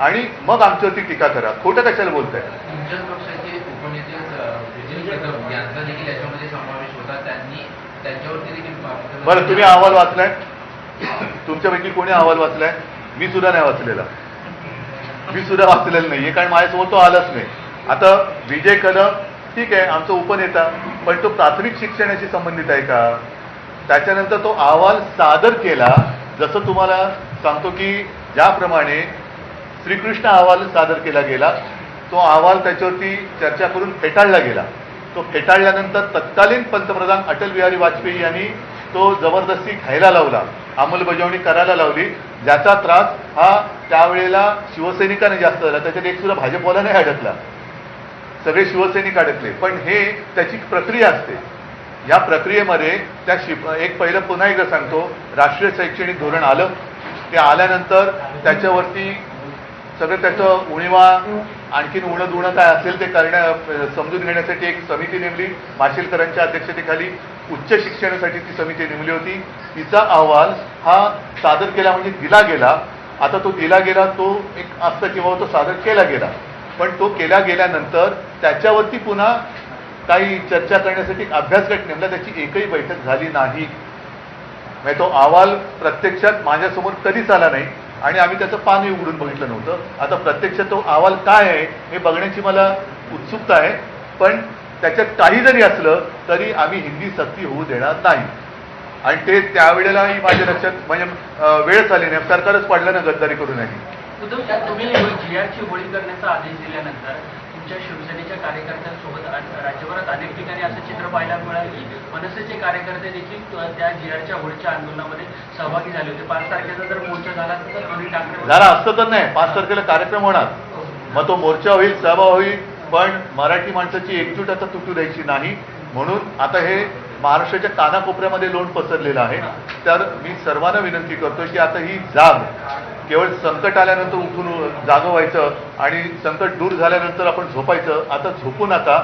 आणि मग आमच्यावरती टीका करा. खोटं कशाला बोलताय? बरं तुम्ही अहवाल वाचलाय? तुमच्यापैकी कोणी अहवाल वाचलाय? मी सुद्धा नाही वाचलेला. मी सुद्धा वाचलेला नाहीये कारण माझ्यासमोर तो आलाच नाही. आता विजय कदम ठीक आहे आमचा उपनेता पण तो प्राथमिक शिक्षणाशी संबंधित आहे का? त्याच्यानंतर तो अहवाल सादर केला. जसं तुम्हाला सांगतो की ज्याप्रमाणे श्रीकृष्ण अहवाल सादर केला गेला. तो अहवाल त्याच्यावरती चर्चा करून फेटाळला गेला. तो फेटाळल्यानंतर तत्कालीन पंतप्रधान अटल बिहारी वाजपेयी यांनी तो जबरदस्ती खायला लावला. अंमलबजावणी करायला लावली. ज्याचा त्रास हा त्यावेळेला शिवसैनिकाने जास्त झाला. त्याच्यात एक सुद्धा भाजपवाला नाही अडकला. सगळे शिवसैनिक अडकले. पण हे त्याची प्रक्रिया असते. या प्रक्रियेमध्ये त्या शिप एक पहिलं पुन्हा एकदा सांगतो. राष्ट्रीय शैक्षणिक धोरण आलं. ते आल्यानंतर त्याच्यावरती सगळं त्याचं उणीवा आणखीन उणं दुणं काय असेल ते करण्या समजून घेण्यासाठी एक समिती नेमली. माशेलकरांच्या अध्यक्षतेखाली उच्च शिक्षणासाठी ती समिती नेमली होती. तिचा अहवाल हा सादर केला म्हणजे दिला गेला. आता तो दिला गेला तो एक असतं किंवा तो सादर केला गेला. पण तो केला गेल्यानंतर त्याच्यावरती पुन्हा काही चर्चा करण्यासाठी अभ्यास गट नेमला. त्याची एकही बैठक झाली नाही. म्हणजे तो अहवाल प्रत्यक्षात माझ्यासमोर कधीच आला नाही. आणि आम्ही त्याचं पानही उघडून बघितलं नव्हतं. आता प्रत्यक्ष तो अहवाल काय आहे हे बघण्याची मला उत्सुकता आहे. पण त्याच्यात काही जरी असलं तरी आम्ही हिंदी सक्ती होऊ देणार नाही. आणि ते त्यावेळेलाही माझ्या लक्षात म्हणजे वेळच आली नाही. सरकारच पडलं ना गद्दारी करून आहे उद्धव तुम्ही जीआरची होळी करण्याचा आदेश दिल्यानंतर तुमच्या शिवसेनेच्या कार्यकर्त्यांसोबत राज्यभरात अनेक ठिकाणी असं चित्र पाहायला मिळालं की मनसेचे कार्यकर्ते देखील त्या जीआरच्या होळीच्या आंदोलनामध्ये सहभागी झाले होते. पाच तारखेचा जर मोर्चा झाला तर दोन्ही ठाकरे झाला असतं तर नाही. पाच तारखेला कार्यक्रम होणार. मग तो मोर्चा होईल सभा होईल पण मराठी माणसाची एकजूट आता तुटू द्यायची नाही. म्हणून आता हे महाराष्ट्राच्या कानाकोपऱ्यामध्ये लोण पसरलेलं आहे. तर मी सर्वांना विनंती करतो की आता ही जाग केवळ संकट आल्यानंतर उठून जागं व्हायचं आणि संकट दूर झाल्यानंतर आपण झोपायचं. आता झोपू नका.